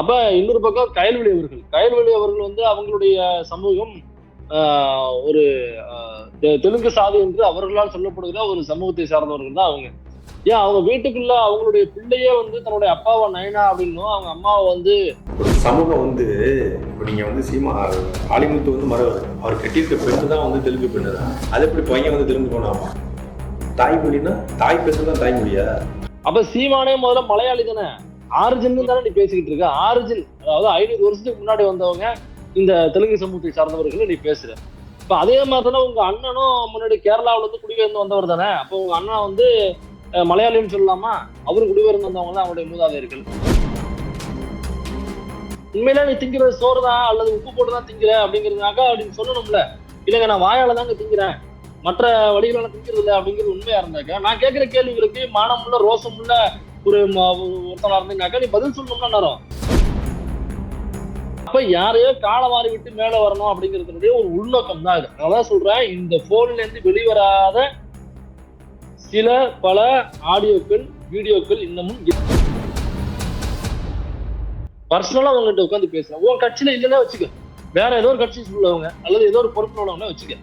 அப்ப இன்னொரு பக்கம் கயல்வெளி அவர்கள். கயல்வெளி அவர்கள் வந்து அவங்களுடைய சமூகம் ஒரு தெலுங்கு சாதி என்று அவர்களால் சொல்லப்படுகிற ஒரு சமூகத்தை சார்ந்தவர்கள் தான் அவங்க. ஏன் அவங்க வீட்டுக்குள்ள அவங்களுடைய பிள்ளையே வந்து தன்னுடைய அப்பாவை நயனா அப்படின்னும் அவங்க அம்மாவை வந்து சமூகம் வந்து இப்போ நீங்கள் வந்து சீமா ஆலிமுத்து வந்து மறவர் அவர் கட்டியிருக்க பெண்ணு தான் வந்து தெலுங்கு பெண்ணு தான். அது எப்படி பையன் வந்து தெலுங்கு போனாமா தாய்மொழின்னா தாய் பேசு தான் தாய்மொழியா? அப்ப சீமானே முதல்ல மலையாளி தானே? ஆரிஜின் தானே நீ பேசிக்கிட்டு இருக்க. ஆரிஜின் அதாவது ஐநூறு வருஷத்துக்கு முன்னாடி வந்தவங்க இந்த தெலுங்கு சமூகத்தை சார்ந்தவர்கள் நீ பேசுற. இப்ப அதே மாதிரி தானே உங்க அண்ணனும் முன்னாடி கேரளாவில இருந்து குடிபெயர்ந்து வந்தவர் தானே? அப்போ உங்க அண்ணா வந்து மலையாளின்னு சொல்லலாமா? அவரு குடிபெயர்ந்து வந்தவங்க தான் அவருடைய மூதாதையர்கள். உண்மையில நீ திங்கிறது சோறு தான் அல்லது உப்பு போட்டு தான் திங்கிற அப்படிங்கிறதுனாக்கா அப்படின்னு சொல்லணும்ல. இல்லைங்க நான் வாயால தாங்க திங்கிறேன். மற்ற வழிகளை திங்கிறது இல்லை அப்படிங்கிறது உண்மையா இருந்தாக்கா? நான் கேட்கிற கேள்விகளுக்கு மானமுள்ள ரோசமுள்ள ஒரு ஒருத்தனா இருந்தீங்கனாக்கா நீ பதில் சொல்லணும்னா நேரம். அப்ப யாரையோ காலை மாறி விட்டு மேல வரணும் அப்படிங்கிறதுனுடைய ஒரு உள்நோக்கம் தான் இது அதான் சொல்றேன் இந்த போன்ல இருந்து வெளிவராத சில பல ஆடியோக்கள் வீடியோக்கள் இன்னமும் பர்சனலா அவங்ககிட்ட உட்காந்து பேசுறேன். உன் கட்சியில இல்லைன்னா வச்சுக்க. வேற ஏதோ ஒரு கட்சி உள்ளவங்க அல்லது ஏதோ ஒரு பொறுப்புல உள்ளவங்க வச்சுக்க.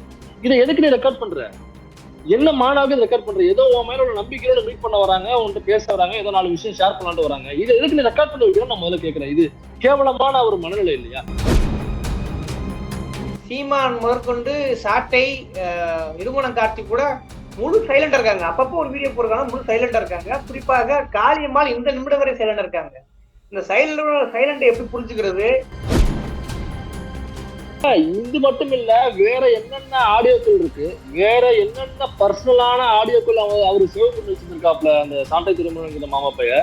இதை எதுக்கு நீ ரெக்கார்ட் பண்ற? என்ன மாணவர்கள் ரெக்கார்ட் பண்ற ஏதோ உன் மேல ஒரு நம்பிக்கையோட மீட் பண்ண வராங்க உன்கிட்ட பேச வராங்க ஏதோ நாலு விஷயம் ஷேர் பண்ணலாம்னு வராங்க. இது எதுக்கு நீ ரெக்கார்ட் பண்ண வைக்கிறேன் நான் முதல்ல கேட்கிறேன் இது கேவலமான ஒரு மனநிலை இல்லையா? சீமான் முதற்கொண்டு சாட்டை இருமணம் காட்டி கூட முழு சைலண்டா இருக்காங்க. அப்பப்போ ஒரு வீடியோ போடுறாங்க முழு சைலண்டா இருக்காங்க. குறிப்பாக காளியம்மாள் இந்த நிமிடம் வரை சைலண்டா இருக்காங்க. இந்த சைலண்ட் சைலண்டை எப்படி புரிஞ்சுக்கிறது? இது மட்டும் இல்ல வேற என்னென்ன ஆடியோக்கள் இருக்கு வேற என்னென்ன பர்சனலான ஆடியோக்கள் அவர் அவரு சேவ் பண்ணி வச்சிருக்காப்ல அந்த சாண்டை திருமணங்கிற மாமா பைய.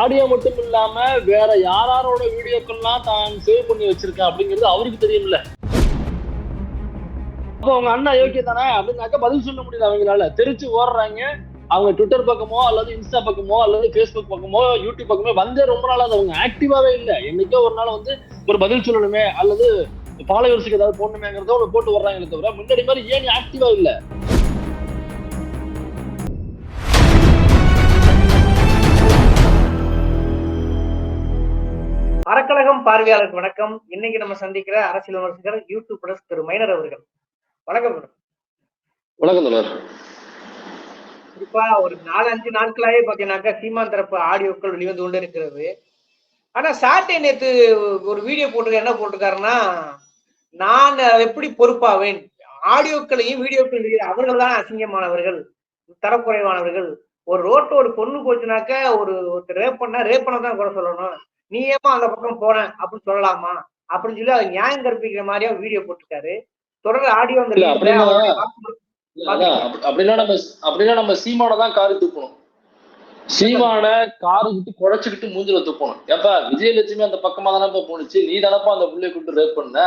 ஆடியோ மட்டும் இல்லாம வேற யாராரோட வீடியோக்கள்லாம் தான் சேவ் பண்ணி வச்சிருக்கேன் அப்படிங்கிறது அவருக்கு தெரியும்ல. அப்போ அவங்க அண்ணா யோக்கிய தானே? அப்படின்னாக்கா பதில் சொல்ல முடியல அவங்களால. தெரிச்சு ஓடுறாங்க. அவங்க ட்விட்டர் பக்கமோ அல்லது இன்ஸ்டா பக்கமோ அல்லது ஃபேஸ்புக் பக்கமோ யூடியூப் பக்கமோ வந்தே ரொம்ப நாளாவது அவங்க ஆக்டிவாவே இல்லை. என்னைக்கோ ஒரு நாள் வந்து ஒரு பதில் சொல்லணுமே அல்லது ஃபாலோவர்ஸுக்கு ஏதாவது போடணுமேங்கிறத ஒன்று போட்டு வர்றாங்களே தவிர முன்னாடி மாதிரி ஏன் ஆக்டிவா இல்ல? அறக்கழகம் பார்வையாளருக்கு வணக்கம். இன்னைக்கு நம்ம சந்திக்கிற அரசியல் விமர்சகர் யூடியூப் திரு மைனர் அவர்கள். வணக்கம். வணக்கம் குறிப்பா ஒரு நாலு அஞ்சு நாட்களாவே பாத்தீங்கன்னாக்கா சீமான் தரப்பு ஆடியோக்கள் வெளிவந்து கொண்டு இருக்கிறது ஆனா சாட்டை நேத்து ஒரு வீடியோ போட்டு என்ன போட்டிருக்காருன்னா நான் எப்படி பொறுப்பாவேன்? ஆடியோக்களையும் வீடியோக்களையும் அவர்கள் தான் அசிங்கமானவர்கள் தரக்குறைவானவர்கள். ஒரு ரோட்ல ஒரு பொண்ணு போச்சுனாக்க ஒரு ஒருத்தர் ரேப் பண்ணா ரேப் பண்ண தான் கூட சொல்லணும். நீ ஏமா அந்த பக்கம் போன? அப்படின்னு சொல்லலாமா? அப்படின்னு சொல்லி அதை நியாயம் கற்பிக்கிற மாதிரியா வீடியோ போட்டிருக்காரு. தொடர் ஆடியோ அப்படின்னா- நம்ம அப்படின்னா நம்ம சீமானை தான் காரி துப்பணும் சீமான காரு விட்டு குழைச்சுக்கிட்டு மூஞ்சில துப்பணும். ஏப்பா விஜயலட்சுமி அந்த பக்கமா தானப்பா போனுச்சு நீ தானப்பா அந்த புள்ளைய கூப்பிட்டு ரேப் பண்ண?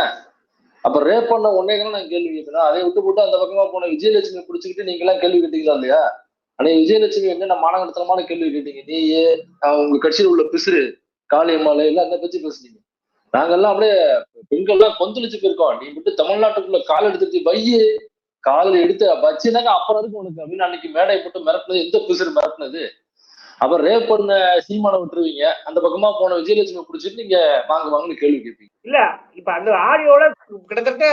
அப்ப ரேப் பண்ண உடனே நான் கேள்வி கேட்கணும் அதை விட்டு போட்டு அந்த பக்கமா போன விஜயலட்சுமி பிடிச்சிக்கிட்டு நீங்க எல்லாம் கேள்வி கேட்டீங்களா இல்லையா? ஆனா விஜயலட்சுமி என்ன மானகடத்தனமான கேள்வி கேட்டீங்க? நீ உங்க கட்சியில் உள்ள பிசுறு காளியம்மாள் எல்லாம் அந்த பத்தி பேசுனீங்க. நாங்கெல்லாம் அப்படியே பெண்கள்லாம் கொந்தளிச்சு போயிருக்கோம். நீ மட்டும் தமிழ்நாட்டுக்குள்ள கால் எடுத்துட்டு வையே காலில் எடுத்து வச்சுனாங்க அப்புறம் இருக்கு உனக்கு? அப்படின்னு அன்னைக்கு மேடை போட்டு மிரட்டினது. எந்த பிசுறு மிரட்டினது? அப்புறம் ரேப் பண்ண சீமானை விட்டுருவீங்க. அந்த பக்கமா போன விஜயலட்சுமி பிடிச்சிட்டு நீங்க வாங்க வாங்கன்னு கேள்வி கேட்பீங்க. இல்ல இப்ப அந்த ஆடியோட கிட்டத்தட்ட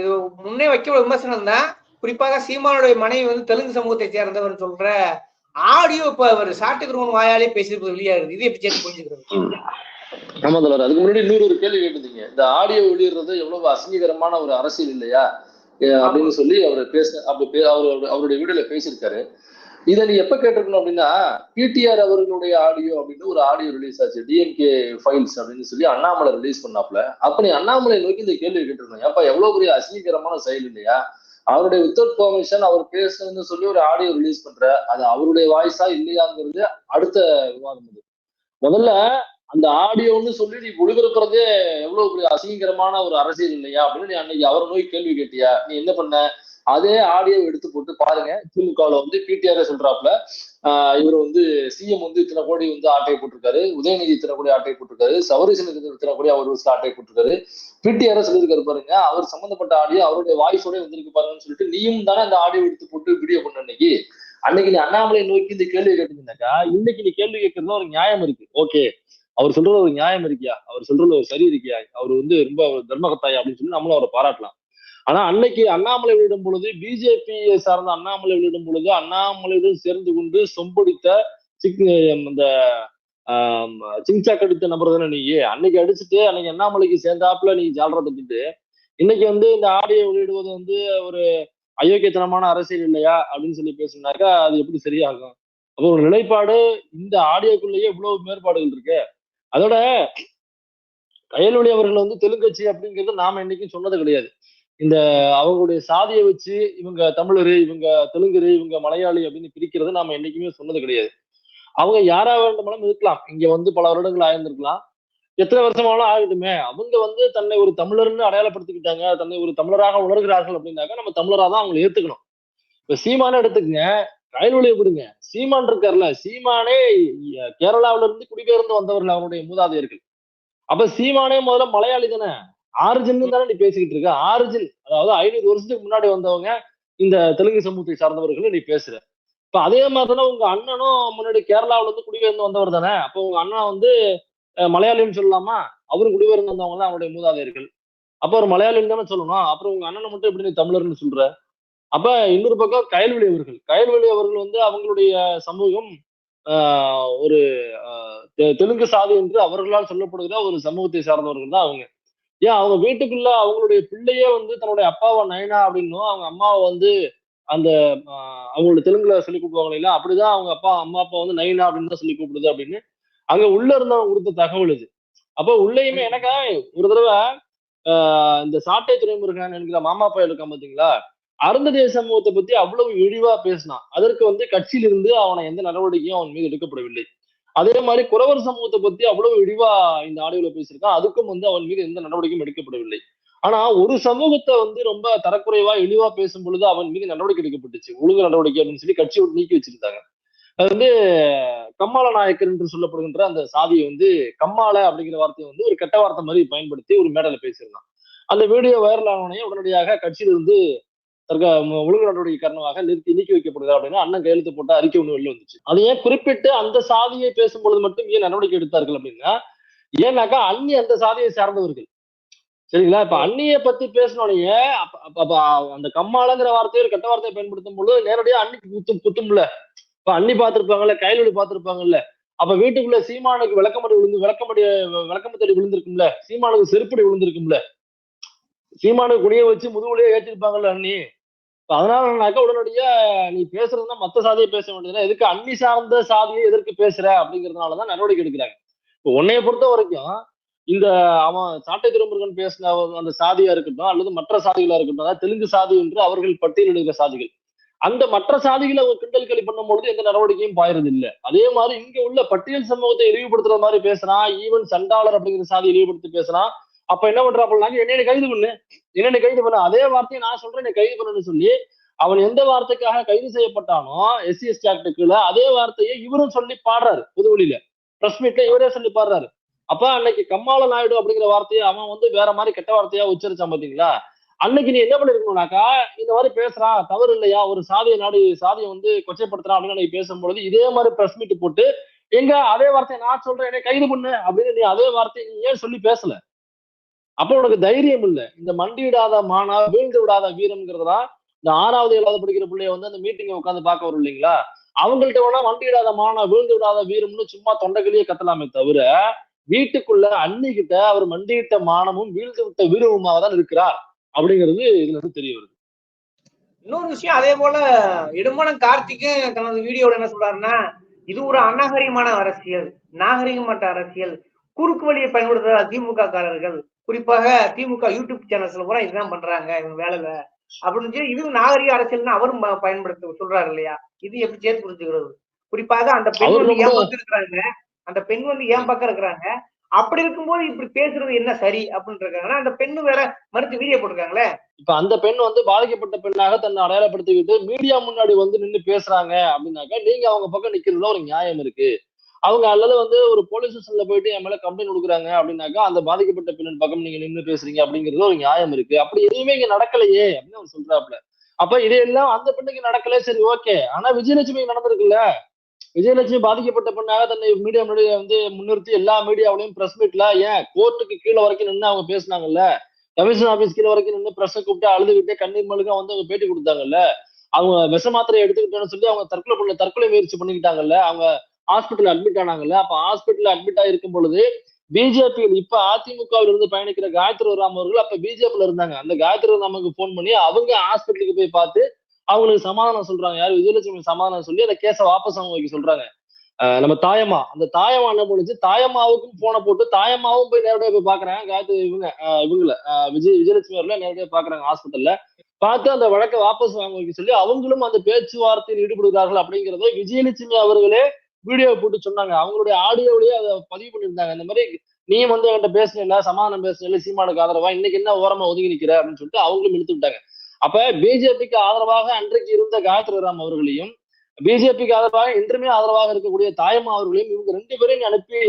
இது முன்னே வைக்க விமர்சனம் தான். குறிப்பாக சீமானுடைய மனைவி வந்து தெலுங்கு சமூகத்தை சேர்ந்தவர் சொல்ற ஆடியோ இப்ப அவர் சாட்டுக்கிறவன் வாயாலே பேசியிருப்பது வெளியாகுது இது எப்படி சேர்த்து புரிஞ்சுக்கிறது? ஆமா தலைவர் அதுக்கு முன்னாடி இன்னொரு ஒரு கேள்வி கேட்டிருந்தீங்க இந்த ஆடியோ வெளியிடுறது எவ்வளவு அசிங்ககரமான ஒரு அரசியல் இல்லையா? அப்படின்னு சொல்லி அவர் பேச அப்படி அவருடைய வீடியோல பேசியிருக்காரு. இதை நீ எப்ப கேட்டிருக்கணும் அப்படின்னா பிடிஆர் அவர்களுடைய ஆடியோ அப்படின்னு ஒரு ஆடியோ ரிலீஸ் ஆச்சு. டிஎம்கே ஃபைல்ஸ் அப்படின்னு சொல்லி அண்ணாமலை ரிலீஸ் பண்ணாப்ல அப்ப நீ அண்ணாமலை நோக்கி இந்த கேள்வி கேட்டிருக்கணும் ஏப்பா எவ்வளவு பெரிய அசிங்கரமான செயல் இல்லையா? அவருடைய வித்தவுட் பெர்மிஷன் அவர் பேசுன்னு சொல்லி ஒரு ஆடியோ ரிலீஸ் பண்ற அது அவருடைய வாய்ஸா இல்லையாங்கிறது அடுத்த விவாதம் இது. முதல்ல அந்த ஆடியோன்னு சொல்லி நீ ஒளிபரப்புறதே எவ்வளவு பெரிய அசிங்கரமான ஒரு அரசியல் இல்லையா அப்படின்னு நீ அன்னைக்கு அவரை நோய் கேள்வி கேட்டியா? நீ என்ன பண்ண? அதே ஆடியோ எடுத்து போட்டு பாருங்க. திமுகவில் வந்து பிடிஆர் சொல்றாப்ல இவர் வந்து சிஎம் வந்து இத்தனை கோடி வந்து ஆட்டை போட்டிருக்காரு. உதயநிதி இத்தனை கோடி ஆட்டை போட்டிருக்காரு. சவரிசன் இத்தனை கோடி அவர் ஒரு ஆட்டை போட்டிருக்காரு. பிடிஆர் சொல்லியிருக்காரு பாருங்க. அவர் சம்பந்தப்பட்ட ஆடியோ அவருடைய வாய்ஸோட வந்திருக்கு பாருங்கன்னு சொல்லிட்டு நீயும் தானே அந்த ஆடியோ எடுத்து போட்டு வீடியோ பண்ண அன்னைக்கு? அன்னைக்கு நீ அண்ணாமலை நோக்கி இந்த கேள்வி கேட்டீங்கன்னாக்கா இன்னைக்கு நீ கேள்வி கேட்கறதுல ஒரு நியாயம் இருக்கு. ஓகே அவர் சொல்றது ஒரு நியாயம் இருக்கியா? அவர் சொல்றது ஒரு சரி இருக்கியா? அவர் வந்து ரொம்ப ஒரு தர்மகத்தாய் அப்படின்னு சொல்லி நம்மளும் அவரை பாராட்டலாம். ஆனா அன்னைக்கு அண்ணாமலை வெளியிடும் பொழுது பிஜேபியை சார்ந்த அண்ணாமலை வெளியிடும் பொழுது அண்ணாமலையுடன் சேர்ந்து கொண்டு சொம்பொடித்த சிக் இந்த ஆம், சிங்சாக் அடித்த நபர் தானே நீ? அன்னைக்கு அடிச்சுட்டு அன்னைக்கு அண்ணாமலைக்கு சேர்ந்தாப்புல நீ ஜாலரை இன்னைக்கு வந்து இந்த ஆடியோ வெளியிடுவது வந்து ஒரு அயோக்கியத்தனமான அரசியல் இல்லையா? அப்படின்னு சொல்லி பேசுனாக்கா அது எப்படி சரியாகும்? அப்போ ஒரு நிலைப்பாடு இந்த ஆடியோக்குள்ளேயே இவ்வளவு மேற்பாடுகள் இருக்கு. அதோட கயல்வழி அவர்கள் வந்து தெலுங்கட்சி அப்படிங்கிறது நாம இன்னைக்கு சொன்னது கிடையாது. இந்த அவங்களுடைய சாதியை வச்சு இவங்க தமிழர் இவங்க தெலுங்கர் இவங்க மலையாளி அப்படின்னு பிரிக்கிறது நாம என்னைக்குமே சொன்னது கிடையாது. அவங்க யாரா வேண்டுமானும் இருக்கலாம். இங்க வந்து பல வருடங்கள் ஆயிருந்திருக்கலாம். எத்தனை வருஷமானாலும் ஆகட்டுமே. அவங்க வந்து தன்னை ஒரு தமிழர்னு அடையாளப்படுத்திக்கிட்டாங்க. தன்னை ஒரு தமிழராக உணர்கிறார்கள் அப்படின்னாக்க நம்ம தமிழராக தான் அவங்களை ஏத்துக்கணும். இப்ப சீமான எடுத்துக்கங்க. ரயில் வழியை விடுங்க. சீமான் இருக்கார்ல. சீமானே கேரளாவில இருந்து குடிபெயர்ந்து வந்தவர்கள் அவருடைய மூதாதையர்கள். அப்ப சீமானே முதல்ல மலையாளி தானே? ஆரிஜின் தானே நீ பேசிக்கிட்டு இருக்க? ஆரிஜின் அதாவது ஐநூறு வருஷத்துக்கு முன்னாடி வந்தவங்க இந்த தெலுங்கு சமூகத்தை சார்ந்தவர்கள் நீ பேசுற. இப்ப அதே மாதிரி தானே உங்க அண்ணனும் முன்னாடி கேரளாவுல இருந்து குடிபெயர்ந்து வந்தவர் தானே? அப்போ உங்க அண்ணன் வந்து மலையாளின்னு சொல்லலாமா? அவரும் குடிபெயர்ந்து வந்தவங்க தான் அவருடைய மூதாதையர்கள். அப்ப ஒரு மலையாளின்னு தானே சொல்லணும். அப்புறம் உங்க அண்ணனை மட்டும் எப்படி நீ தமிழர்னு சொல்ற? அப்ப இன்னொரு பக்கம் கயல்வெளி அவர்கள். கயல்வெளி அவர்கள் வந்து அவங்களுடைய சமூகம் ஆஹ், ஒரு தெலுங்கு சாதி என்று அவர்களால் சொல்லப்படுகிற ஒரு சமூகத்தை சார்ந்தவர்கள் தான் அவங்க. ஏன் அவங்க வீட்டுக்குள்ள அவங்களுடைய பிள்ளையே வந்து தன்னுடைய அப்பாவை நயனா அப்படின்னும் அவங்க அம்மாவை வந்து அந்த அவங்களோட தெலுங்குல சொல்லி கூப்பிடுவாங்க இல்ல அப்படிதான் அவங்க அப்பா அம்மா அப்பா வந்து நைனா அப்படின்னு தான் சொல்லி கூப்பிடுது அப்படின்னு அங்க உள்ள இருந்தவங்க கொடுத்த தகவல் இது. அப்ப உள்ளேயுமே எனக்கா ஒரு தடவை ஆஹ், இந்த சாட்டை துறைமுருகன் என்கிற மாமா பையன் இருக்கான் பாத்தீங்களா அருந்ததேய சமூகத்தை பத்தி அவ்வளவு இழிவா பேசினான். அதற்கு வந்து கட்சியிலிருந்து அவனை எந்த நடவடிக்கையும் அவன் மீது எடுக்கப்படவில்லை. அதே மாதிரி குறவர் சமூகத்தை பத்தி அவ்வளவு விரிவா இந்த ஆடியோல பேசியிருக்கான். அதுக்கும் வந்து அவன் மீது எந்த நடவடிக்கையும் எடுக்கப்படவில்லை. ஆனா ஒரு சமூகத்தை வந்து ரொம்ப தரக்குறைவா இழிவா பேசும் பொழுது அவன் மீது நடவடிக்கை எடுக்கப்பட்டுச்சு. ஒழுங்கு நடவடிக்கை அப்படின்னு சொல்லி கட்சி விட்டு நீக்கி வச்சிருந்தாங்க. அது வந்து கம்மாள நாயக்கர் என்று சொல்லப்படுகின்ற அந்த சாதியை வந்து கம்மாள அப்படிங்கிற வார்த்தையை வந்து ஒரு கெட்ட வார்த்தை மாதிரி பயன்படுத்தி ஒரு மேடையில பேசியிருந்தான். அந்த வீடியோ வைரல் ஆனவனையும் உடனடியாக கட்சியிலிருந்து தற்க ஒழுங்கு நடவடிக்கை காரணமாக நிறுத்தி நீக்கி வைக்கப்படுது அப்படின்னு அண்ணன் கையெழுத்து போட்ட அறிக்கை ஒன்று வெளில வந்துச்சு. அதை ஏன் குறிப்பிட்டு அந்த சாதியை பேசும்பொழுது மட்டும் ஏன் நடவடிக்கை எடுத்தார்கள் அப்படின்னா ஏன்னாக்கா அண்ணி அந்த சாதியை சார்ந்தவர்கள். சரிங்களா? இப்ப அண்ணியை பத்தி பேசினோடனே அப்ப அப்ப- அப்ப அந்த கம்மாளங்கிற வார்த்தையை ஒரு கெட்ட வார்த்தையை பயன்படுத்தும் பொழுது நேரடியா அன்னிக்கு குத்தும் குத்தும்ல. இப்ப அண்ணி பார்த்திருப்பாங்கல்ல கைலொடி பார்த்திருப்பாங்கல்ல. அப்ப வீட்டுக்குள்ள சீமானுக்கு விளக்கமடி விழுந்து விளக்கமடி விளக்கமத்தடி விழுந்திருக்கும்ல. சீமானுக்கு செருப்படி விழுந்திருக்கும்ல. சீமானுக்கு குடியை வச்சு முதுகுலயே ஏற்றிருப்பாங்கல்ல அண்ணி. அதனாலனாக்கா உடனடியா நீ பேசுறதுனா மத்த சாதியை பேச வேண்டியதுன்னா எதுக்கு அண்ணி சார்ந்த சாதியை எதற்கு பேசுற அப்படிங்கறதுனாலதான் நடவடிக்கை எடுக்கிறாங்க இப்போ உன்னைய பொறுத்த வரைக்கும் இந்த அவன் சாட்டை திருமுருகன் பேசின அந்த சாதியா இருக்கட்டும் அல்லது மற்ற சாதிகளா இருக்கட்டும் அதாவது தெலுங்கு சாதி என்று அவர்கள் பட்டியலிடுகிற சாதிகள். அந்த மற்ற சாதிகளை அவங்க கிண்டல் களி பண்ணும்பொழுது எந்த நடவடிக்கையும் பாயறது இல்ல அதே மாதிரி இங்க உள்ள பட்டியல் சமூகத்தை இழிவுபடுத்துற மாதிரி பேசுறான் ஈவன் சண்டாளர் அப்படிங்கிற சாதியை இழிவுபடுத்தி பேசுறான் அப்ப என்ன பண்றாப்புனாங்க என்ன கைது பண்ணு. என்னை கைது பண்ணு. அதே வார்த்தையை நான் சொல்றேன் என்னை கைது பண்ணுன்னு சொல்லி அவன் எந்த வார்த்தைக்காக கைது செய்யப்பட்டானோ எஸ்சி எஸ்டி ஆக்டுக்குள்ள அதே வார்த்தையை இவரும் சொல்லி பாடுறாரு புதுவெளியில. பிரஸ் மீட்ல இவரே சொல்லி பாடுறாரு. அப்ப அன்னைக்கு கம்மாள நாயுடு அப்படிங்கிற வார்த்தையை அவன் வந்து வேற மாதிரி கெட்ட வார்த்தையா உச்சரிச்சான் பாத்தீங்களா? அன்னைக்கு நீ என்ன பண்ணிருக்கணும்னாக்கா இந்த மாதிரி பேசுறான் தவறு இல்லையா ஒரு சாதிய நாடு சாதியை வந்து கொச்சைப்படுத்துறான் அப்படின்னு அன்னைக்கு பேசும்பொழுது இதே மாதிரி பிரஸ் மீட் போட்டு எங்க அதே வார்த்தையை நான் சொல்றேன் என்னை கைது பண்ணு அப்படின்னு நீ அதே வார்த்தையை நீ ஏன் சொல்லி பேசல? அப்ப உனக்கு தைரியம் இல்லை. இந்த மண்டி விடாத மானா வீழ்ந்து விடாத வீரம்ங்கிறதுதான் இந்த ஆறாவது ஏழாவது படிக்கிற பிள்ளைய வந்து அந்த மீட்டிங்கை உட்காந்து பார்க்க வரும் இல்லைங்களா? அவங்கள்ட்ட வேணா மண்டி விடாத மானா வீழ்ந்து விடாத வீரம்னு சும்மா தொண்டைகளையே கத்தலாமே தவிர வீட்டுக்குள்ள அண்ணி கிட்ட அவர் மண்டியிட்ட மானமும் வீழ்ந்து விட்ட வீரமுமாக தான் இருக்கிறார் அப்படிங்கிறது இதுல இருந்து தெரிய வருது. இன்னொரு விஷயம் அதே போல இடுமனம் கார்த்திக்கும் தனது வீடியோல என்ன சொல்றாருன்னா இது ஒரு அநாகரிகமான அரசியல் நாகரிகமற்ற அரசியல். குறுக்கு வழியை பயன்படுத்துகிற திமுக காரர்கள் குறிப்பாக திமுக யூடியூப் சேனல்ஸ்ல பூரா இதுதான் பண்றாங்க இவங்க வேலையில. அப்படின்னு சொல்லி இது நாகரிக அரசியல்னு அவரும் பயன்படுத்த சொல்றாரு இல்லையா? இது எப்படி சேர்த்து புரிஞ்சுக்கிறது? குறிப்பாக அந்த பெண் வந்து ஏன் பக்கம் இருக்கிறாங்க அந்த பெண் வந்து ஏன் பக்கம் இருக்கிறாங்க. அப்படி இருக்கும்போது இப்படி பேசுறது என்ன சரி அப்படின்னு இருக்காங்கன்னா அந்த பெண்ணு வேற மறுத்து வீடியோ போட்டிருக்காங்களே. இப்ப அந்த பெண் வந்து பாதிக்கப்பட்ட பெண்ணாக தன்னை அடையாளப்படுத்திக்கிட்டு மீடியா முன்னாடி வந்து நின்னு பேசுறாங்க அப்படின்னாக்கா நீங்க அவங்க பக்கம் நிக்கிறதுல ஒரு நியாயம் இருக்கு. அவங்க அல்லது வந்து ஒரு போலீஸ் ஸ்டேஷன்ல போயிட்டு என் மேல கம்ப்ளைண்ட் கொடுக்குறாங்க அப்படின்னாக்கா அந்த பாதிக்கப்பட்ட பெண்ணின் பக்கம் நீங்க நின்று பேசுறீங்க அப்படிங்கிறது ஒரு நியாயம் இருக்கு. அப்படி எதுவுமே இங்க நடக்கலையே அப்படின்னு அவர் சொல்றாப்புல. அப்ப இதையெல்லாம் அந்த பெண்ணுக்கு நடக்கல சரி ஓகே ஆனா விஜயலட்சுமி நடந்திருக்குல்ல? விஜயலட்சுமி பாதிக்கப்பட்ட பெண்ணாக தன்னை மீடியா முன்னாடி வந்து முன்னிறுத்தி எல்லா மீடியாவிலையும் பிரஸ் மீட்ல ஏன் கோர்ட்டுக்கு கீழே வரைக்கும் நின்று அவங்க பேசினாங்கல்ல? கமிஷன் ஆபீஸ் கீழே வரைக்கும் நின்று பிரஸ் கூப்பிட்டு அழுதுகிட்டே கண்ணீர் மழுக வந்து அவங்க பேட்டி கொடுத்தாங்கல்ல? அவங்க விஷ மாத்திரை எடுத்துக்கிட்டோன்னு சொல்லி அவங்க தற்கொலை பண்ண தற்கொலை முயற்சி பண்ணிக்கிட்டாங்கல்ல? அவங்க ஹாஸ்பிட்டல் அட்மிட் ஆனாங்கல்ல அப்ப ஹாஸ்பிட்டல் அட்மிட் ஆயிருக்கும் பொழுது பிஜேபி இப்ப அதிமுகவில் இருந்து பயணிக்கிற காயத்ரி ராம் அவர்கள் அப்ப பிஜேபியில இருந்தாங்க. அந்த காயத்ரி ராமுக்கு போன் பண்ணி அவங்க ஹாஸ்பிட்டலுக்கு போய் பார்த்து அவங்களுக்கு சமாதானம் சொல்றாங்க. யார்? விஜயலட்சுமி சமாதானம் சொல்லி அந்த கேஸை வாபஸ் அவங்க வைக்க சொல்றாங்க நம்ம தாயம்மா. அந்த தாயம்மா என்ன பண்ணுச்சு? தாயம்மாவுக்கும் போனை போட்டு தாயம்மாவும் போய் நேரடியாக போய் பாக்குறாங்க காயத்ரி இவங்க இவங்கள விஜய் விஜயலட்சுமி அவர்களை நேரடியாக பாக்குறாங்க ஹாஸ்பிட்டல்ல பார்த்து அந்த வழக்கை வாபஸ் வாங்க வைக்க சொல்லி அவங்களும் அந்த பேச்சுவார்த்தையில் ஈடுபடுகிறார்கள் அப்படிங்கிறத விஜயலட்சுமி அவர்களே வீடியோ போட்டு சொன்னாங்க. அவங்களுடைய ஆடியோவிலேயே அதை பதிவு பண்ணியிருந்தாங்க. இந்த மாதிரி நீ வந்து என்கிட்ட பேசல சமாதானம் பேசல சீமானுக்கு ஆதரவா? இன்னைக்கு என்ன ஓரமா ஒதுங்கி நிக்கிற? அப்படின்னு சொல்லிட்டு அவங்களும் இழுத்து விட்டாங்க. அப்ப பிஜேபிக்கு ஆதரவாக அன்றைக்கு இருந்த காயத்ரி ராம் அவர்களையும் பிஜேபிக்கு ஆதரவாக இன்றுமே ஆதரவாக இருக்கக்கூடிய தாயம்மா அவர்களையும் இவங்க ரெண்டு பேரையும் அனுப்பி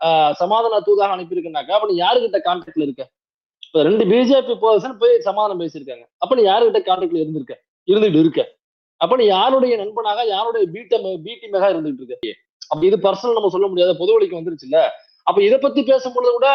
ஆஹ் சமாதான தூதாக அனுப்பியிருக்கனாக்கா அப்ப நீ யாருகிட்ட கான்டாக்ட்ல இருக்க? இப்ப ரெண்டு பிஜேபி பர்சன் போய் சமாதானம் பேசியிருக்காங்க. அப்ப நீ யாருகிட்ட கான்டாக்ட்ல இருந்திருக்க? இருந்துட்டு இருக்க. அப்ப நீ யாருடைய நண்பனாக யாருடைய பீட்டம் பீட்டிமாக இருந்துட்டு இருக்க? அப்ப இது பர்சனல் நம்ம சொல்ல முடியாத பொது வழிக்கு வந்துருச்சுல்ல? அப்ப இதை பத்தி பேசும்பொழுது கூட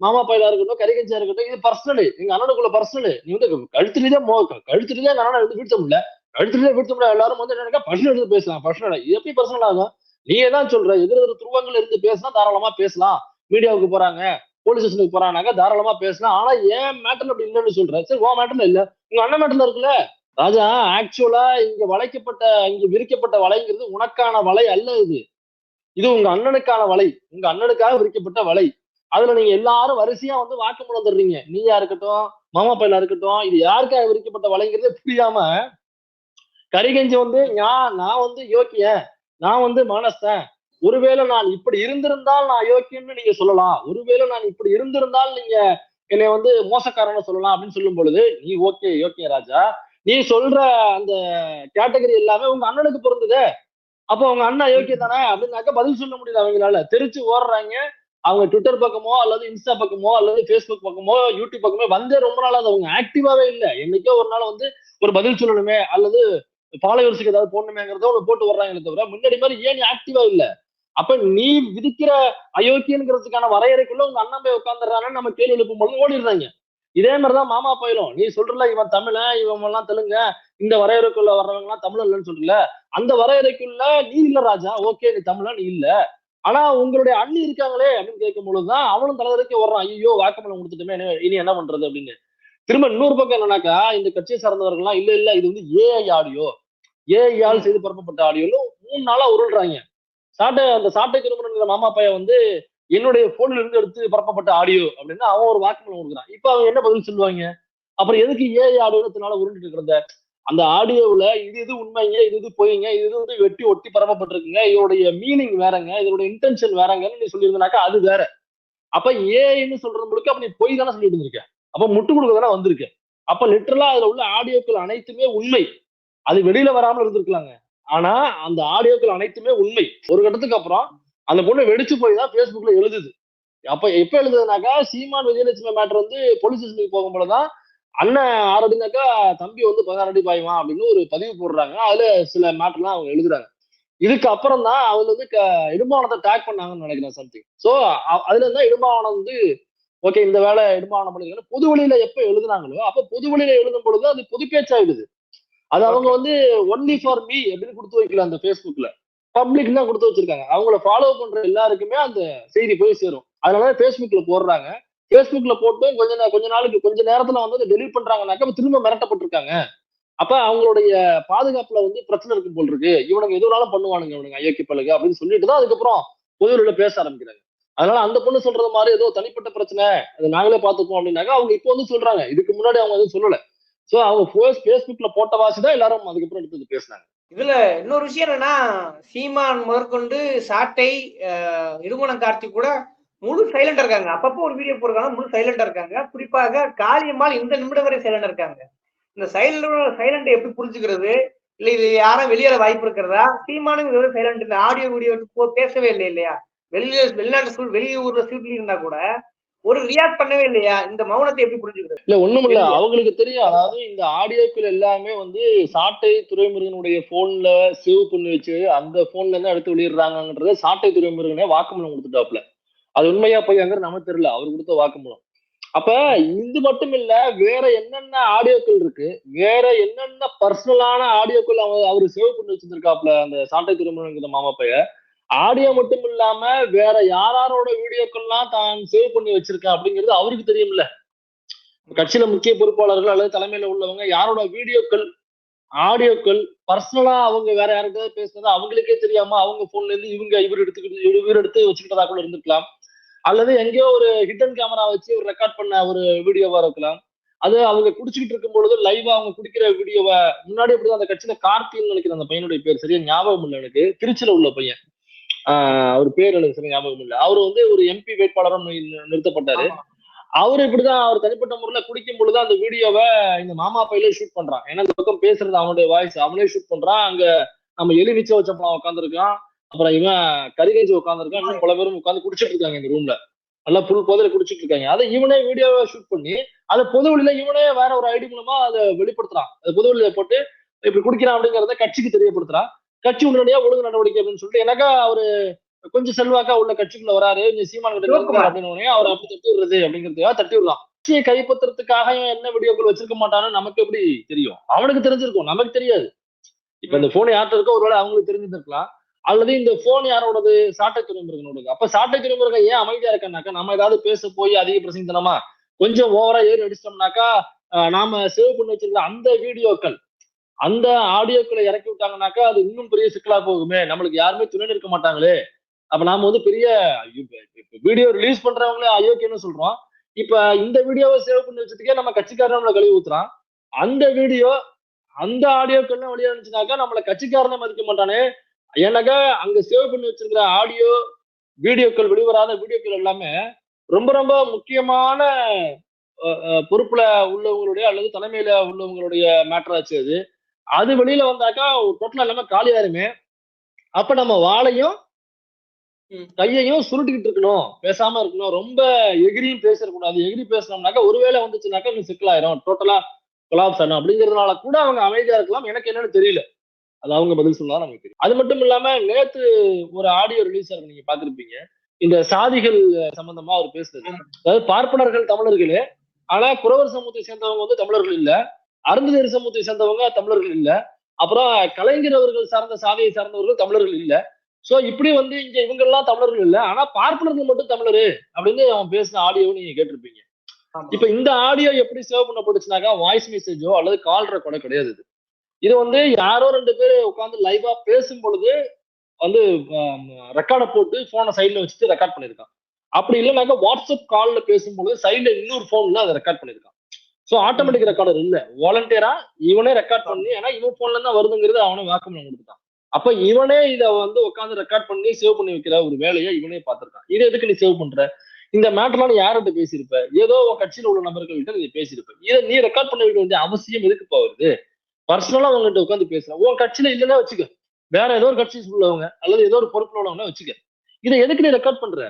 மாமா பயிலா இருக்கட்டும் கரிகஞ்சா இருக்கட்டும் இது பர்சனல் எங்க அண்ணனுக்குள்ள பர்சனல் நீ வந்து கழுத்துலதான் மோ கழுத்துலயே எங்க அண்ணன் வந்து வீழ்த்த முடியல. கழுத்துலயே வீழ்த்த முடியல. எல்லாரும் வந்து என்ன பர்சனல் எடுத்து பேசலாம் பர்சனல் இது எப்படி பர்சனல் ஆகும்? நீயே தான் சொல்ற. எதிர் எதிர் துருவங்கள் இருந்து பேசினா தாராளமா பேசலாம். மீடியாவுக்கு போறாங்க போலீஸ் ஸ்டேஷனுக்கு போறாங்க தாராளமா பேசலாம். ஆனா ஏன் மேட்டர்ல அப்படி இல்லைன்னு சொல்ற? சரி உன் மேட்டர்ல இல்ல. உங்க அண்ணன் மேட்டர்ல இருக்குல்ல. ராஜா ஆக்சுவலா இங்க வளைக்கப்பட்ட இங்க விரிக்கப்பட்ட வலைங்கிறது உனக்கான வலை அல்ல இது. இது உங்க அண்ணனுக்கான வலை. உங்க அண்ணனுக்காக விரிக்கப்பட்ட வலை. அதுல நீங்க எல்லாரும் வரிசையா வந்து வாக்கு தர்றீங்க. நீயா இருக்கட்டும் மாமா பையனா இருக்கட்டும் இது யாருக்காக விரிக்கப்பட்ட வலைங்கிறதே புரியாம கரிகஞ்சி வந்து நான் நான் வந்து யோக்கியன். நான் வந்து மனசன் ஒருவேளை நான் இப்படி இருந்திருந்தால் நான் யோக்கியன்னு நீங்க சொல்லலாம். ஒருவேளை நான் இப்படி இருந்திருந்தால் நீங்க என்னை வந்து மோசக்காரன்னு சொல்லலாம் அப்படின்னு சொல்லும் பொழுது நீ ஓகே யோக்கிய ராஜா. நீ சொல்ற அந்த கேட்டகரி எல்லாமே உங்க அண்ணனுக்கு பொருந்தது. அப்போ உங்க அண்ணன் யோக்கிய தானே? அப்படின்னாக்க பதில் சொல்ல முடியல அவங்களால. தெரிச்சு ஓடுறாங்க. அவங்க ட்விட்டர் பக்கமோ அல்லது இன்ஸ்டா பக்கமோ அல்லது ஃபேஸ்புக் பக்கமோ யூடியூப் பக்கமோ வந்தே ரொம்ப நாள் அது அவங்க ஆக்டிவாவே இல்லை. என்னைக்கோ ஒரு நாள் வந்து ஒரு பதில் சொல்லணுமே அல்லது ஃபாலோவர்ஸுக்கு ஏதாவது போடணுமேங்கிறத ஒன்று போட்டு வர்றாங்களே தவிர முன்னாடி மாதிரி ஏன் நீ ஆக்டிவா இல்லை? அப்ப நீ விதிக்கிற அயோக்கியங்கிறதுக்கான வரையறைக்குள்ள உங்க அண்ணன் போய் உட்காந்துறான்னு நம்ம கேள்வி எழுப்பும் பொழுது ஓடிடுறாங்க. இதே மாதிரிதான் மாமா பயிலும். நீ சொல்றல இவன் தமிழ இவன் எல்லாம் தெலுங்க இந்த வரையறைக்குள்ள வர்றவங்க எல்லாம் தமிழ் இல்லைன்னு சொல்றல அந்த வரையறைக்குள்ள நீ இல்ல ராஜா ஓகே நீ தமிழன் நீ இல்ல. ஆனா உங்களுடைய அண்ணி இருக்காங்களே அப்படின்னு கேட்கும் பொழுதுதான் அவனும் தலைவரைக்கு வர்றான் ஐயோ வாக்குமூலம் கொடுத்துட்டுமே இனி- இனி என்ன பண்றது அப்படின்னு. திரும்ப இன்னொரு பக்கம் என்னன்னாக்கா இந்த கட்சியை சார்ந்தவர்கள்லாம் இல்ல இல்ல இது வந்து ஏஐ ஆடியோ ஏஐயால் செய்து பரப்பப்பட்ட ஆடியோன்னு மூணு நாளா உருள்றாங்க. சாட்டை அந்த சாட்டை திருமணங்கிற மாமா பையன் வந்து என்னுடைய போன்ல இருந்து எடுத்து பரப்பப்பட்ட ஆடியோ அப்படின்னு அவன் ஒரு வாக்குமூலம் கொடுக்குறான். இப்ப அவங்க என்ன பதில் சொல்லுவாங்க? அப்புறம் எதுக்கு ஏஐ ஆடியோத்தினால உருண்டுட்டு இருக்கிறத? அந்த ஆடியோவில் இது இது உண்மைங்க இது இது பொய்ங்க இது இது வந்து வெட்டி ஒட்டி பரப்பப்பட்டிருக்குங்க இதோடைய மீனிங் வேறங்க இதோட இன்டென்ஷன் வேறங்கன்னு நீ சொல்லியிருந்தனாக்கா அது வேற. அப்ப ஏன்னு சொல்றது முழுக்க அப்ப நீ பொய் தானே சொல்லிட்டு இருந்திருக்க. அப்ப முட்டு கொடுக்க தானே வந்திருக்க. அப்ப லிட்டரலா அதுல உள்ள ஆடியோக்கள் அனைத்துமே உண்மை. அது வெளியில வராமல் இருந்திருக்கலாங்க. ஆனா அந்த ஆடியோக்கள் அனைத்துமே உண்மை. ஒரு கட்டத்துக்கு அப்புறம் அந்த பொண்ணு வெடிச்சு போய் தான் Facebookல எழுதுது. அப்ப எப்ப எழுதுதுனாக்கா சீமான் விஜயலட்சுமி மேட்டர் வந்து போலீஸ் ஸ்டேஷனுக்கு போகும்போதுதான் அண்ணன் ஆறு அடினாக்கா தம்பி வந்து பதினாறு அடி பாயுவான் அப்படின்னு ஒரு பதிவு போடுறாங்க. அதுல சில மேட்டர்லாம் அவங்க எழுதுறாங்க. இதுக்கு அப்புறம் தான் அவங்க வந்து இடும்பாவனத்தை டேக் பண்ணாங்கன்னு நினைக்கிறேன் சம்திங் ஸோ அதுல இருந்தா இடும்பாவனம் வந்து ஓகே இந்த வேலை இடும்பாவனம் பண்ணிருக்காங்க பொது வழியில எப்ப எழுதுனாங்களோ அப்ப பொது வழியில எழுதும் பொழுது அது பொது பேச்சாயிடுது அது அவங்க வந்து ஒன்லி ஃபார் மீ அப்படின்னு கொடுத்து வைக்கல அந்த Facebookல. பப்ளிக் தான் கொடுத்து வச்சிருக்காங்க. அவங்கள ஃபாலோ பண்ற எல்லாருக்குமே அந்த செய்தி போய் சேரும். அதனால Facebookல போடுறாங்க. Facebookல போட்டு கொஞ்ச கொஞ்ச நாளுக்கு கொஞ்ச நேரத்துல வந்து டெலிட் பண்றாங்கனாக்க திரும்ப மிரட்டப்பட்டிருக்காங்க. அப்ப அவங்களுடைய பாதுகாப்புல வந்து பிரச்சனை இருக்கு போல் இருக்கு. இவனுங்க எதுனாலும் பண்ணுவானுங்க இவனுங்க ஐயோக்கி பழுகு அப்படின்னு சொல்லிட்டு தான் அதுக்கப்புறம் பொதுவெளியில பேச ஆரம்பிக்கிறாங்க. அதனால அந்த பொண்ணு சொல்றது மாதிரி ஏதோ தனிப்பட்ட பிரச்சனை அதை நாங்களே பார்த்துப்போம் அப்படின்னாக்கா அவங்க இப்போ வந்து சொல்றாங்க. இதுக்கு முன்னாடி அவங்க எதுவும் சொல்லல. சோ அவங்க ஃபோர்ஸ் Facebookல போட்ட வாசி தான் எல்லாரும் அதுக்கப்புறம் எடுத்து பேசினாங்க. இதுல இன்னொரு விஷயம் என்னன்னா சீமான் முதற்கொண்டு சாட்டை அஹ், இடுமணம் கார்த்தி கூட முழு சைலண்டா இருக்காங்க. அப்பப்போ ஒரு வீடியோ போடுறாங்க முழு சைலண்டா இருக்காங்க. குறிப்பாக காளியம்மாள் இந்த நிமிடம் வரை சைலண்டா இருக்காங்க. இந்த சைலண்ட் சைலண்டை எப்படி புரிஞ்சுக்கிறது? இல்ல இது யாரும் வெளியேற வாய்ப்பு இருக்கிறதா? சீமானும் இதுவரை சைலண்ட் இந்த ஆடியோ வீடியோ பேசவே இல்லை இல்லையா? வெளியில வெளிநாட்டு ஸ்கூல் வெளியூர்ல சூழ்நிலை இருந்தா கூட ஒரு ரியாக்ட் பண்ணவே இல்லையா? இந்த மௌனத்தை எப்படி புரிஞ்சுக்கிறது? இல்ல ஒண்ணும் இல்ல? அவங்களுக்கு தெரியும் அதாவது இந்த ஆடியோக்கள் எல்லாமே வந்து சாட்டை துறைமுருகனுடைய போன்ல சேவ் பண்ணி வச்சு அந்த போன்ல இருந்து எடுத்து வெளியிடுறாங்கன்றத சாட்டை துறைமுருகனே வாக்குமூலம் கொடுத்துட்டாப்ல அது உண்மையா பொய்யாங்கிற நமக்கு தெரியல. அவர் கொடுத்த வாக்குமூலம். அப்ப இது மட்டும் இல்ல வேற என்னென்ன ஆடியோக்கள் இருக்கு? வேற என்னென்ன பர்சனலான ஆடியோக்கள் அவர் சேவ் பண்ணி வச்சிருக்காப்ல அந்த சாட்டை துறைமுருகன் மாமா பைய? ஆடியோ மட்டும் இல்லாம வேற யாராரோட வீடியோக்கள்லாம் தான் சேவ் பண்ணி வச்சிருக்கேன் அப்படிங்கிறது அவருக்கு தெரியும்ல. கட்சியில முக்கிய பொறுப்பாளர்கள் அல்லது தலைமையில உள்ளவங்க யாரோட வீடியோக்கள் ஆடியோக்கள் பர்சனலா அவங்க வேற யாருக்காவது பேசுனது அவங்களுக்கே தெரியாம அவங்க போன்ல இருந்து இவங்க இவர் எடுத்துக்கிட்டு இவர் எடுத்து வச்சுக்கிட்டதா கூட இருந்திருக்கலாம். அல்லது எங்கேயோ ஒரு ஹிடன் கேமரா வச்சு ஒரு ரெக்கார்ட் பண்ண ஒரு வீடியோவா இருக்கலாம். அது அவங்க குடிச்சுக்கிட்டு இருக்கும் பொழுது லைவா அவங்க குடிக்கிற வீடியோவை முன்னாடி அப்படிதான் அந்த கட்சியில கார்த்தின்னு நினைக்கிற அந்த பையனுடைய பேர் சரியா ஞாபகம் இல்லை எனக்கு. திருச்சியில உள்ள பையன். அவர் பேர் எனக்கு ஞாபகம் இல்லை. அவர் வந்து ஒரு எம்பி வேட்பாளரும் நிறுத்தப்பட்டாரு. அவர் இப்படிதான் அவர் தனிப்பட்ட முறையில குடிக்கும் பொழுது அந்த வீடியோவை இந்த மாமா பையிலே ஷூட் பண்றான். ஏன்னா இந்த பக்கம் பேசுறது அவனுடைய வாய்ஸ் அவனே ஷூட் பண்றான். அங்க நம்ம எலி நிச்ச வச்சப்பலாம் உட்காந்துருக்கான் அப்புறம் இவன் கரிகஞ்சி உட்காந்துருக்கான் இன்னும் பல பேரும் உட்காந்து குடிச்சிட்டு இருக்காங்க இந்த ரூம்ல நல்லா புல் போதில குடிச்சிட்டு இருக்காங்க. அதை இவனே வீடியோவை ஷூட் பண்ணி அதை பொது வெளியில இவனே வேற ஒரு ஐடி மூலமா அதை வெளிப்படுத்துறான். அதை பொது வெளியில போட்டு இப்படி குடிக்கிறான் அப்படிங்கறத கட்சிக்கு தெரியப்படுத்துறான். கட்சி உடனடியா ஒழுங்கு நடவடிக்கை அப்படின்னு சொல்லிட்டு எனக்கா அவரு கொஞ்சம் செல்வாக்கா உள்ள கட்சிக்குள்ள வராரு. சீமான். நெருங்குறாரு அப்படின்னு அவர் அப்படி தட்டி விடுறது அப்படிங்கிறதுக்காக தட்டி விடுறான் கட்சியை கைப்பற்றுறதுக்காக என்ன வீடியோக்கள் வச்சிருக்க மாட்டான்னு நமக்கு எப்படி தெரியும்? அவனுக்கு தெரிஞ்சிருக்கும். நமக்கு தெரியாது. இப்ப இந்த போன் யார்கிட்ட இருக்கோ ஒருவேளை அவங்களுக்கு தெரிஞ்சிருக்கலாம் அல்லது இந்த போன் யாரோடது? சாட்டை துறைமுருகனோடது அப்ப சாட்டை துறைமுருகன் ஏன் அமைதியா இருக்கானாக்கா நம்ம ஏதாவது பேச போய் அதிக பிரசங்கித்தனமா கொஞ்சம் ஓவரா ஏறி அடிச்சிட்டோம்னாக்கா நாம சேவ் பண்ணி வச்சிருக்க அந்த வீடியோக்கள் அந்த ஆடியோக்களை இறக்கி விட்டாங்கனாக்கா அது இன்னும் பெரிய சிக்கலா போகுமே. நம்மளுக்கு யாருமே துணை நிற்க மாட்டாங்களே. அப்ப நாம வந்து பெரிய வீடியோ ரிலீஸ் பண்றவங்களே அயோக்கியன்னு சொல்றோம். இப்ப இந்த வீடியோவை சேவ் பண்ணி வச்சதுக்கே நம்ம கட்சிக்காரன் நம்மளை கழுவி ஊத்துறான். அந்த வீடியோ அந்த ஆடியோக்கள்லாம் வெளியே இருந்துச்சுனாக்கா நம்மள கட்சிக்காரனே மதிக்க மாட்டானே. ஏன்னாக்கா அங்க சேவ் பண்ணி வச்சிருக்கிற ஆடியோ வீடியோக்கள் வெளிவராத வீடியோக்கள் எல்லாமே ரொம்ப ரொம்ப முக்கியமான பொறுப்புல உள்ளவங்களுடைய அல்லது தலைமையில உள்ளவங்களுடைய மேட்டராச்சு அது. அது வெளியில வந்தாக்கா டோட்டலா எல்லாமே காலியாருமே அப்ப நம்ம வாளையும் ம். கையையும் சுருட்டிக்கிட்டு இருக்கணும். பேசாம இருக்கணும். ரொம்ப எகிரியும் பேசக்கூடாது. எகிரி பேசணும்னாக்கா ஒருவேளை வந்துச்சுனாக்கா இன்னும் சிக்கலாயிரும் டோட்டலா கொலாப்ஸ் ஆகும் அப்படிங்கிறதுனால கூட அவங்க அமைதியா இருக்கலாம். எனக்கு என்னன்னு தெரியல. அது அவங்க பதில் சொல்லலாம் நமக்கு தெரியும். அது மட்டும் இல்லாம நேத்து ஒரு ஆடியோ ரிலீஸ் ஆகும் நீங்க பாத்திருப்பீங்க இந்த சாதிகள் சம்பந்தமா அவர் பேசுறது அதாவது பார்ப்பனர்கள் தமிழர்களே. ஆனா குறவர் சமூகத்தை சேர்ந்தவங்க வந்து தமிழர்கள் இல்ல. அருந்ததியர் சமூகத்தை சேர்ந்தவங்க தமிழர்கள் இல்ல. அப்புறம் கலைஞர் அவர்கள் சார்ந்த சாதியை சார்ந்தவர்கள் தமிழர்கள் இல்ல. சோ இப்படி வந்து இங்க இவங்க எல்லாம் தமிழர்கள் இல்ல. ஆனா பார்ப்பனர்கள் மட்டும் தமிழரு அப்படின்னு அவன் பேசின ஆடியோ நீங்க கேட்டிருப்பீங்க. இப்ப இந்த ஆடியோ எப்படி சேவ் பண்ணப்பட்டுச்சுனாக்கா வாய்ஸ் மெசேஜோ அல்லது கால் ரெக்கார்டோ கிடையாது இது. இது வந்து யாரோ ரெண்டு பேர் உட்காந்து லைவா பேசும் பொழுது வந்து ரெக்கார்டை போட்டு போனை சைட்ல வச்சுட்டு ரெக்கார்ட் பண்ணிருக்கான் அப்படி இல்லைனாக்கா வாட்ஸ்அப் கால்ல பேசும்பொழுது சைட்ல இன்னொரு போன்ல அதை ரெக்கார்ட் பண்ணிருக்கான் சோ ஆட்டோமேட்டிக் ரெக்கார்டர் இல்ல. வாலண்டியரா இவனே ரெக்கார்ட் பண்ணி ஏன்னா இவன் போன்ல தான் வருதுங்கிறது அவனே வாக்குமூலம் கொடுத்துட்டான். அப்ப இவனே இத வந்து உட்காந்து ரெக்கார்ட் பண்ணி சேவ் பண்ணி வைக்கிற ஒரு வேலையை இவனே பார்த்திருக்கான். இதை எதுக்கு நீ சேவ் பண்ற? இந்த மேட்டர்லாம் நீ யார்கிட்ட பேசியிருப்ப? ஏதோ உன் கட்சியில் உள்ள நபர்கள்கிட்ட நீ பேசியிருப்ப. இதை நீ ரெக்கார்ட் பண்ண வைக்க வேண்டிய அவசியம் எதுக்கு போகுது பர்சனலா உங்ககிட்ட உட்காந்து பேசுற உன் கட்சியில இல்லைன்னா வச்சுக்க. வேற ஏதோ ஒரு கட்சி உள்ளவங்க அல்லது ஏதோ ஒரு பொறுப்புல உள்ளவங்க வச்சுக்க. இதை எதுக்கு நீ ரெக்கார்ட் பண்ற?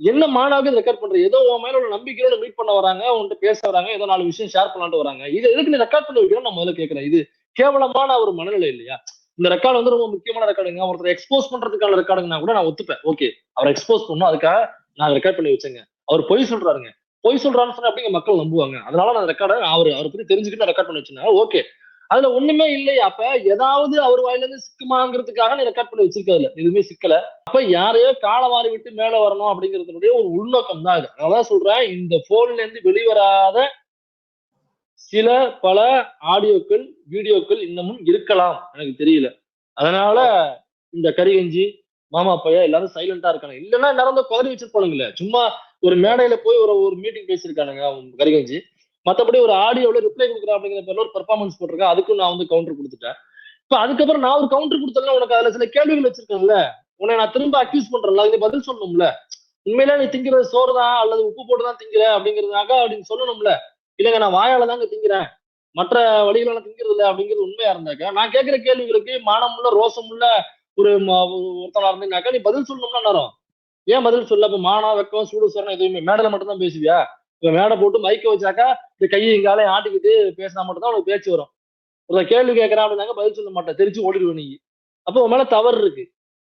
என்ன மாணவர்கள் ரெக்கார்ட் பண்ற ஏதோ உன் மேல ஒரு நம்பிக்கையோட மீட் பண்ண வராங்க உன்கிட்ட பேச வராங்க ஏதோ நாலு விஷயம் ஷேர் பண்ணலான்ட்டு வராங்க. இது எதுக்கு நீ ரெக்கார்ட் பண்ண வைக்கணும் நான் முதல்ல கேட்கறேன் இது கேவலமான ஒரு மனநிலை இல்லையா? இந்த ரெக்கார்டு வந்து ரொம்ப முக்கியமான ரெக்கார்டுங்க ஒருத்தர் எக்ஸ்போஸ் பண்றதுக்கான ரெக்கார்டுங்கன்னா கூட நான் ஒத்துப்பேன். ஓகே அவர் எக்ஸ்போஸ் பண்ணும் அதுக்காக நான் ரெக்கார்ட் பண்ணி வச்சேங்க. அவர் பொய் சொல்றாருங்க. பொய் சொல்றான்னு சொன்னா அப்படிங்க மக்கள் நம்புவாங்க? அதனால நான் ரெக்கார்டை அவர் அவரை பத்தி தெரிஞ்சுக்கிட்டு ரெக்கார்ட் பண்ணி வச்சுனா ஓகே அதுல ஒண்ணுமே இல்லையா அப்ப ஏதாவது அவர் வாயில இருந்து சிக்குமாங்கிறதுக்காக நீ ரெக்கார்ட் பண்ணி வச்சிருக்கல எதுவுமே சிக்கல. அப்ப யாரையோ காலவாரி விட்டு மேல வரணும் அப்படிங்கிறதுனுடைய ஒரு உள்நோக்கம் தான் இது அதான் சொல்றேன் இந்த போன்ல இருந்து வெளிவராத சில பல ஆடியோக்கள் வீடியோக்கள் இன்னமும் இருக்கலாம். எனக்கு தெரியல. அதனால இந்த கரிகஞ்சி மாமா பையா எல்லாரும் சைலண்டா இருக்காங்க இல்லைன்னா எல்லாரும் வந்து குதறி வச்சிருப்பானுங்களே. சும்மா ஒரு மேடையில போய் ஒரு ஒரு மீட்டிங் பேசியிருக்கானுங்க கரிகஞ்சி. மற்றபடி ஒரு ஆடியோவில் ரிப்ளை கொடுக்குறேன் அப்படிங்கிற பேர்ல ஒரு பெர்ஃபார்மன்ஸ் போட்டிருக்கேன் அதுக்கும் நான் வந்து கவுண்டர் கொடுத்துட்டேன். இப்போ அதுக்கப்புறம் நான் ஒரு கவுண்டர் கொடுத்தல உனக்கு அதுல சில கேள்விகள் வச்சிருக்கேன்ல. உன்னை நான் திரும்ப அக்யூஸ் பண்றேன்ல நீ பதில் சொல்லணும்ல. உண்மையில நீ திங்கிறது சோறு தான் அல்லது உப்பு போட்டு தான் திங்கிற அப்படிங்கிறதுனாக்க அப்படின்னு சொல்லணும்ல. இல்லைங்க நான் வாயால தாங்க திங்கிறேன். மற்ற வழிகளை நான் திங்கிறது இல்லை அப்படிங்கிறது உண்மையா இருந்தாக்கா நான் கேட்கிற கேள்விகளுக்கு மானமுள்ள ரோசமுள்ள ஒரு ஒரு ஒருத்தனா இருந்தீங்கன்னாக்கா நீ பதில் சொல்லணும்னா நேரம் ஏன் பதில் சொல்ல இப்ப மானா வெக்கம் சூடு சொரணம் எதுவுமே. மேடையில மட்டும் தான் பேசுவியா? இப்ப மேடை போட்டு மைக்க வச்சாக்கா இந்த கையை எங்காலையும் ஆட்டிக்கிட்டு பேசினா மட்டும் தான் உனக்கு பேச்சு வரும். ஒரு கேள்வி கேட்கறான் அப்படின்னாக்க பதில் சொல்ல மாட்டேன். தெரிச்சு ஓடிடுவ நீ. அப்போ உன் மேல தவறு இருக்கு.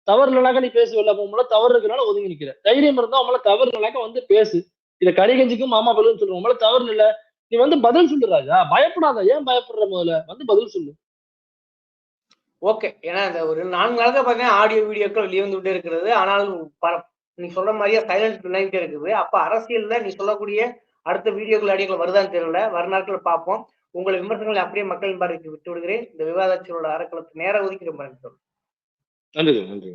தவறு இல்லைனாக்கா நீ பேசுவல அப்போ உன் தவறு இருக்கிறனால ஒதுங்கி நிக்கிற. தைரியம் இருந்தா உன் மேல தவறு இல்லைனாக்கா வந்து பேசு. இதை கடிகஞ்சிக்கும் மாமா பதில் சொல்லுவோம் உன் மேல தவறு இல்லை. நீ வந்து பதில் சொல்லு ராஜா. பயப்படாத. ஏன் பயப்படுற முதல்ல? வந்து பதில் சொல்லு. ஓகே. ஏன்னா இந்த ஒரு நான்கு நாளுக்கு பார்த்தீங்கன்னா ஆடியோ வீடியோக்கள் வெளியே வந்துகிட்டே இருக்கிறது ஆனால் நீ சொல்ற மாதிரியே சைலண்ட் நினைக்கிட்டே இருக்குது. அப்ப அரசியல்ல நீ சொல்லக்கூடிய அடுத்த வீடியோக்கள் ஆடியோக்கள் வருதான்னு தெரியல. வர நாட்கள் பார்ப்போம். உங்கள் விமர்சனங்களை அப்படியே மக்களின் பார்வைக்கு விட்டு விடுகிறேன். இந்த விவாதச்சலோட அறக்களத்துக்கு நேர ஒதுக்கி ரொம்ப நன்றி நன்றி நன்றி